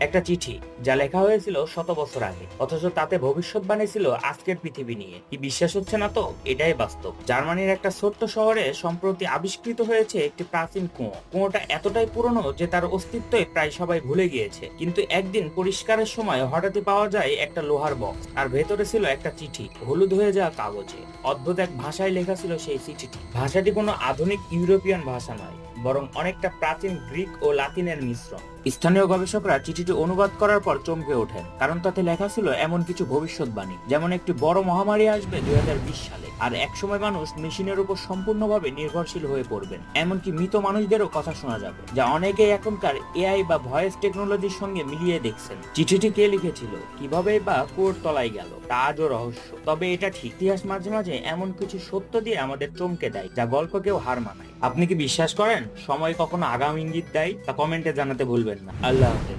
একটা চিঠি, যা লেখা হয়েছিল শত বছর আগে। অথচ তাতে ভবিষ্যৎবাণী ছিল আজকের পৃথিবী নিয়ে। কি বিশ্বাস হচ্ছে না তো? এটাই বাস্তব। জার্মানির একটা ছোট্ট শহরে সম্প্রতি আবিষ্কৃত হয়েছে একটি প্রাচীন কুয়ো। কুয়োটা এতটাই পুরনো যে তার অস্তিত্বই প্রায় সবাই ভুলে গিয়েছে। কিন্তু একদিন পরিষ্কারের সময় হঠাৎই পাওয়া যায় একটা লোহার বক্স, আর ভেতরে ছিল একটা চিঠি, হলুদ হয়ে যাওয়া কাগজে। অদ্ভুত এক ভাষায় লেখা ছিল সেই চিঠিটি। ভাষাটি কোনো আধুনিক ইউরোপিয়ান ভাষা নয়। বরং অনেকটা প্রাচীন গ্রিক ও লাতিনের মিশ্রণ। স্থানীয় গবেষকরা চিঠিটি অনুবাদ করার পর চমকে ওঠেন, কারণ তাতে লেখা ছিল এমন কিছু ভবিষ্যৎবাণী, যেমন একটি বড় মহামারী আসবে দুই হাজার বিশ সালে, আর একসময় মানুষ মেশিনের উপর সম্পূর্ণভাবে নির্ভরশীল হয়ে পড়বেন। এমনকি মৃত মানুষদেরও কথা শোনা যাবে, যা অনেকেই এখনকার এআই বা ভয়েস টেকনোলজির সঙ্গে মিলিয়ে দেখছেন। চিঠিটি কে লিখেছিল, কীভাবে বা কোর তলায় গেল, তা আজও রহস্য। তবে এটা ঠিক। ইতিহাস মাঝে মাঝে এমন কিছু সত্য দিয়ে আমাদের চমকে দেয়, যা গল্পকেও হার মানায়। আপনি কি বিশ্বাস করেন? সময় কখনো আগাম ইঙ্গিত দেয় তা কমেন্টে জানাতে ভুলবেন না। আল্লাহ হাফেজ।